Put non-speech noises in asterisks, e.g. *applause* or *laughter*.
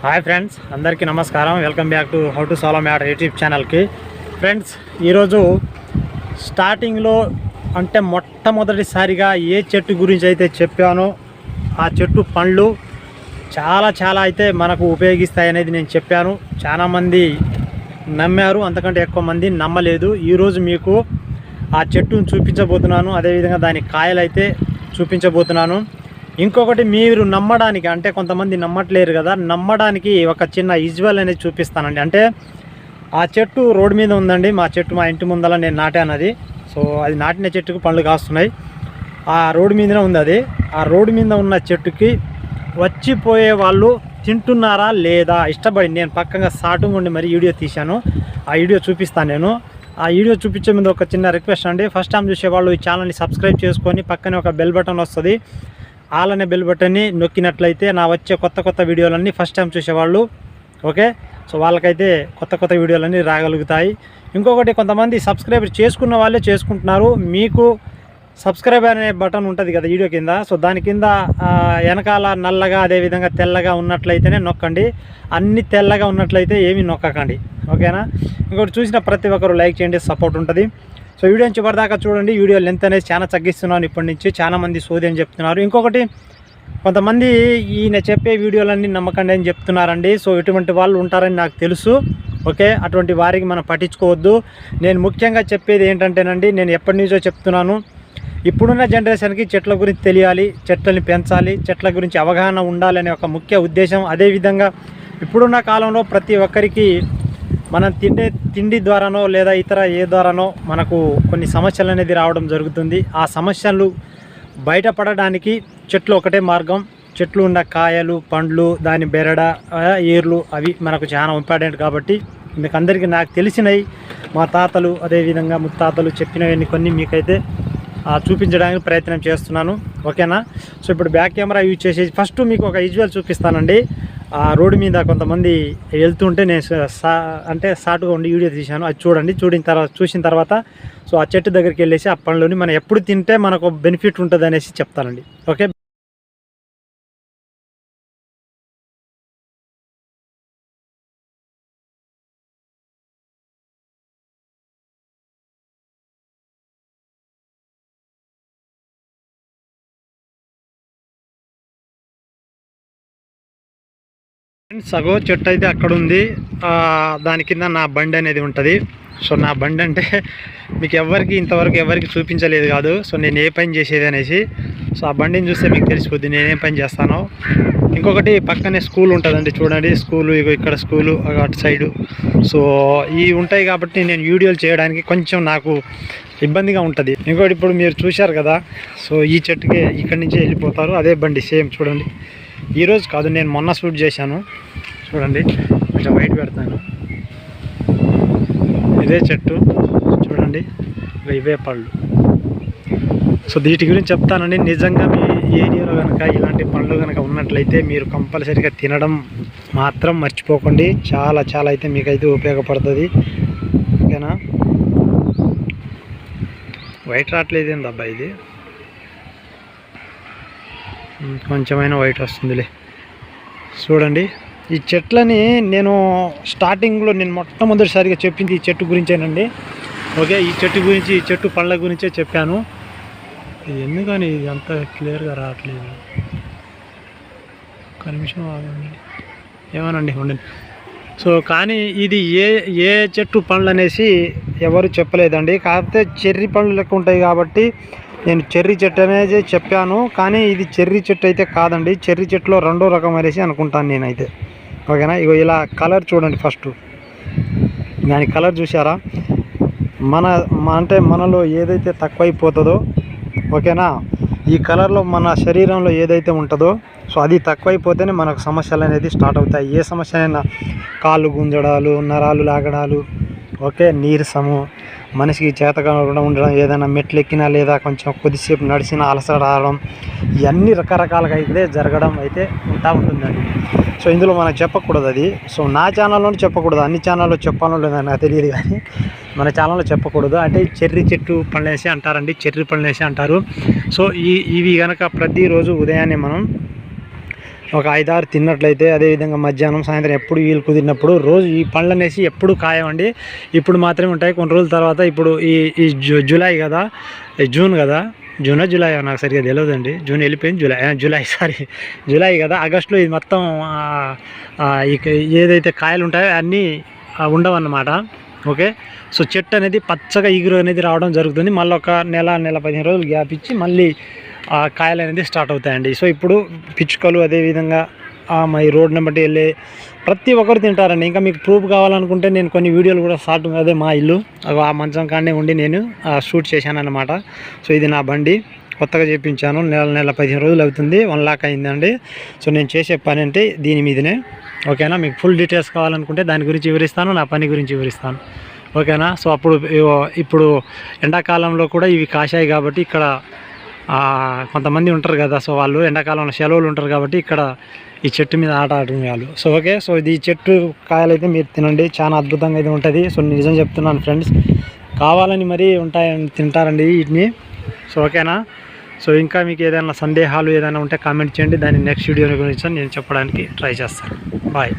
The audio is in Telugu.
హాయ్ ఫ్రెండ్స్ అందరికీ నమస్కారం. Welcome back to how to solve matter YouTube ఛానల్కి. ఫ్రెండ్స్ ఈరోజు స్టార్టింగ్లో అంటే మొట్టమొదటిసారిగా ఏ చెట్టు గురించి అయితే చెప్పానో ఆ చెట్టు పండ్లు చాలా చాలా అయితే మనకు ఉపయోగిస్తాయి అనేది నేను చెప్పాను. చాలామంది నమ్మారు అంతకంటే ఎక్కువ మంది నమ్మలేదు. ఈరోజు మీకు ఆ చెట్టును చూపించబోతున్నాను. అదేవిధంగా దాని కాయలు అయితే చూపించబోతున్నాను. ఇంకొకటి మీరు నమ్మడానికి అంటే కొంతమంది నమ్మట్లేరు కదా నమ్మడానికి ఒక చిన్న విజువల్ అనేది చూపిస్తానండి. అంటే ఆ చెట్టు రోడ్డు మీద ఉందండి మా చెట్టు మా ఇంటి ముందర నేను నాటాను అది సో అది నాటిన చెట్టుకు పండ్లు కాస్తున్నాయి. ఆ రోడ్డు మీదనే ఉంది అది. ఆ రోడ్డు మీద ఉన్న చెట్టుకి వచ్చిపోయే వాళ్ళు తింటున్నారా లేదా? ఇష్టపడి నేను పక్కగా సాటుగా ఉండి మరి వీడియో తీశాను. ఆ వీడియో చూపిస్తాను నేను. ఆ వీడియో చూపించే ముందు ఒక చిన్న రిక్వెస్ట్ అండి. ఫస్ట్ టైం చూసేవాళ్ళు ఈ ఛానల్ని సబ్స్క్రైబ్ చేసుకొని పక్కనే ఒక బెల్ బటన్ వస్తుంది. ఆల్ బెల్ బటన్ని నొక్కినట్లయితే నా వచ్చే కొత్త కొత్త వీడియోలన్నీ ఫస్ట్ టైం చూసేవాళ్ళు. ఓకే సో వాళ్ళకైతే కొత్త కొత్త వీడియోలన్నీ రాగలుగుతాయి. ఇంకొకటి కొంతమంది సబ్స్క్రైబ్ చేసుకున్న వాళ్ళే చేసుకుంటున్నారు. మీకు సబ్స్క్రైబ్ అనే బటన్ ఉంటుంది కదా వీడియో కింద. సో దాని కింద వెనకాల నల్లగా అదేవిధంగా తెల్లగా ఉన్నట్లయితేనే నొక్కండి. అన్ని తెల్లగా ఉన్నట్లయితే ఏమీ నొక్కకండి. ఓకేనా ఇంకోటి చూసిన ప్రతి ఒక్కరు లైక్ చేయండి సపోర్ట్ ఉంటుంది. సో వీడియోని చివరిదాకా చూడండి. వీడియో లెంత్ అనేది చాలా తగ్గిస్తున్నాను ఇప్పటి నుంచి. చాలా మంది సోది అని చెప్తున్నారు. ఇంకొకటి కొంతమంది ఈయన చెప్పే వీడియోలన్నీ నమ్మకండి అని చెప్తున్నారండి. సో ఇటువంటి వాళ్ళు ఉంటారని నాకు తెలుసు. ఓకే? అటువంటి వారికి మనం పట్టించుకోవద్దు. నేను ముఖ్యంగా చెప్పేది ఏంటంటేనండి నేను ఎప్పటి నుంచో చెప్తున్నాను. ఇప్పుడున్న జనరేషన్కి చెట్ల గురించి తెలియాలి చెట్లని పెంచాలి చెట్ల గురించి అవగాహన ఉండాలనే ఒక ముఖ్య ఉద్దేశం. అదేవిధంగా ఇప్పుడున్న కాలంలో ప్రతి ఒక్కరికి మనం తిండే తిండి ద్వారానో లేదా ఇతర ఏ ద్వారానో మనకు కొన్ని సమస్యలు అనేది రావడం జరుగుతుంది. ఆ సమస్యలు బయటపడడానికి చెట్లు ఒకటే మార్గం. చెట్లు ఉన్న కాయలు పండ్లు దాని బెరడ ఏర్లు అవి మనకు చాలా ఇంపార్టెంట్ కాబట్టి మీకు అందరికీ నాకు తెలిసినవి మా తాతలు అదేవిధంగా ముత్తాతలు చెప్పినవన్నీ కొన్ని మీకైతే చూపించడానికి ప్రయత్నం చేస్తున్నాను. ఓకేనా? సో ఇప్పుడు బ్యాక్ కెమెరా యూజ్ చేసేసి ఫస్ట్ మీకు ఒక విజువల్ చూపిస్తానండి. ఆ రోడ్డు మీద కొంతమంది వెళ్తుంటే నేను సా- అంటే సాటుగా ఉండి వీడియో తీశాను. అది చూడండి. చూడిన తర్వాత చూసిన తర్వాత సో ఆ చెట్టు దగ్గరికి వెళ్ళేసి ఆ పండ్లని మనం ఎప్పుడు తింటే మనకు బెనిఫిట్ ఉంటుంది అనేసి చెప్తానండి. ఓకే? సగో చెట్టు అయితే అక్కడ ఉంది దాని కింద నా బండి అనేది ఉంటుంది. సో నా బండి అంటే *laughs* మీకు ఎవరికి ఇంతవరకు ఎవరికి చూపించలేదు కాదు. సో నేను ఏ పని చేసేది అనేసి. సో ఆ బండిని చూస్తే మీకు తెలిసిపోద్ది నేనేం పని చేస్తానో. ఇంకొకటి పక్కనే స్కూల్ ఉంటుందండి చూడండి. స్కూలు ఇక్కడ స్కూలు అటు సైడు. సో ఇవి ఉంటాయి కాబట్టి నేను వీడియోలు చేయడానికి కొంచెం నాకు ఇబ్బందిగా ఉంటుంది. ఇంకోటి ఇప్పుడు మీరు చూశారు కదా. సో ఈ చెట్టుకి ఇక్కడి నుంచే వెళ్ళిపోతారు. అదే బండి సేమ్ చూడండి. ఈరోజు కాదు నేను మొన్న షూట్ చేశాను. చూడండి కొంచెం వైట్ పెడతాను. ఇదే చెట్టు చూడండి ఇవే పళ్ళు. సో వీటి గురించి చెప్తానండి. నిజంగా మీ ఏరియాలో కనుక ఇలాంటి పళ్ళు కనుక ఉన్నట్లయితే మీరు కంపల్సరీగా తినడం మాత్రం మర్చిపోకండి. చాలా చాలా అయితే మీకైతే ఉపయోగపడుతుంది. ఓకేనా? వైట్ రావట్లేదు అబ్బాయి ఇది? కొంచెమైనా వైట్ వస్తుందిలే. చూడండి ఈ చెట్లని నేను స్టార్టింగ్లో నేను మొట్టమొదటిసారిగా చెప్పింది ఈ చెట్టు గురించేనండి. ఓకే ఈ చెట్టు గురించి ఈ చెట్టు పళ్ళ గురించే చెప్పాను. ఇది ఎందుకని ఇది అంత క్లియర్గా రావట్లేదు? ఒక నిమిషం ఆగండి. ఏమోనండి ఉండండి. సో కానీ ఇది ఏ ఏ చెట్టు పండ్లు అనేసి ఎవరు చెప్పలేదండి. కాకపోతే చెర్రీ పండ్లు లెక్క ఉంటాయి కాబట్టి నేను చెర్రీ చెట్టు అనేది చెప్పాను కానీ ఇది చెర్రీ చెట్టు అయితే కాదండి. చెర్రీ చెట్టులో రెండో రకం అనేసి అనుకుంటాను నేనైతే. ఓకేనా? ఇగో ఇలా కలర్ చూడండి ఫస్ట్. దాని కలర్ చూసారా మన అంటే మనలో ఏదైతే తక్కువైపోతుందో ఓకేనా? ఈ కలర్లో మన శరీరంలో ఏదైతే ఉంటుందో సో అది తక్కువైపోతేనే మనకు సమస్యలు అనేది స్టార్ట్ అవుతాయి. ఏ సమస్యనైనా కాళ్ళు గుంజడాలు నరాలు లాగడాలు ఓకే? నీరసము మనిషికి చేతగా ఉండడం ఏదైనా మెట్లు ఎక్కినా లేదా కొంచెం కొద్దిసేపు నడిచినా అలసట రావడం ఇవన్నీ రకరకాలుగా అయితే జరగడం అయితే ఉంటా ఉంటుందండి. సో ఇందులో మనం చెప్పకూడదు అది. సో నా ఛానల్లోనే చెప్పకూడదు. అన్ని ఛానల్లో చెప్పాలో లేదో నాకు తెలియదు కానీ మన ఛానల్లో చెప్పకూడదు. అంటే చెర్రి చెట్టు పళ్ళేసి అంటారండి. చెర్రి పళ్ళేసి అంటారు. సో ఈ ఇవి కనుక ప్రతిరోజు ఉదయాన్నే మనం ఒక ఐదారు తిన్నట్లయితే అదేవిధంగా మధ్యాహ్నం సాయంత్రం ఎప్పుడు వీలు కుదిరినప్పుడు రోజు ఈ పండ్లు అనేసి ఎప్పుడు కాయవండి ఇప్పుడు మాత్రమే ఉంటాయి. కొన్ని రోజుల తర్వాత ఇప్పుడు ఈ ఈ జూ జూలై కదా జూన్ కదా జూన్ జూలై నాకు సరిగ్గా తెలియదండి జూన్ వెళ్ళిపోయింది జూలై జూలై సారీ జూలై కదా ఆగస్టులో ఇది మొత్తం ఏదైతే కాయలు ఉంటాయో అన్నీ ఉండవన్నమాట. ఓకే? సో చెట్టు అనేది పచ్చగా ఇగురు అనేది రావడం జరుగుతుంది. మళ్ళీ ఒక నెల నెల పదిహేను రోజులు గ్యాప్ ఇచ్చి మళ్ళీ కాయలు అనేది స్టార్ట్ అవుతాయండి. సో ఇప్పుడు పిచ్చుకలు అదేవిధంగా మా ఈ రోడ్ని బట్టి వెళ్ళే ప్రతి ఒక్కరు తింటారండి. ఇంకా మీకు ప్రూఫ్ కావాలనుకుంటే నేను కొన్ని వీడియోలు కూడా స్టార్ట్ అదే మా ఇల్లు ఆ మంచం కాడనే ఉండి నేను షూట్ చేశాను అనమాట సో ఇది నా బండి. కొత్తగా చేయించాను నెల నెల పదిహేను రోజులు అవుతుంది. వన్ లాక్ అయిందండి. సో నేను చేసే పని అంటే దీని మీదనే. ఓకేనా? మీకు ఫుల్ డీటెయిల్స్ కావాలనుకుంటే దాని గురించి వివరిస్తాను నా పని గురించి వివరిస్తాను. ఓకేనా? సో అప్పుడు ఇప్పుడు ఎండాకాలంలో కూడా ఇవి కాశాయి కాబట్టి ఇక్కడ కొంతమంది ఉంటారు కదా సో వాళ్ళు ఎండాకాలంలో సెలవులు ఉంటారు కాబట్టి ఇక్కడ ఈ చెట్టు మీద ఆట ఆడుకునేవాళ్ళు సో ఓకే సో ఇది చెట్టు కాయలైతే మీరు తినండి. చాలా అద్భుతంగా అయితే ఉంటుంది. సో నిజం చెప్తున్నాను ఫ్రెండ్స్ కావాలని మరీ ఉంటాయని తింటారండి వీటిని. సో ఓకేనా? సో ఇంకా మీకు ఏదైనా సందేహాలు ఏదైనా ఉంటే కామెంట్ చేయండి. దాన్ని నెక్స్ట్ వీడియో గురించి నేను చెప్పడానికి ట్రై చేస్తాను. బాయ్.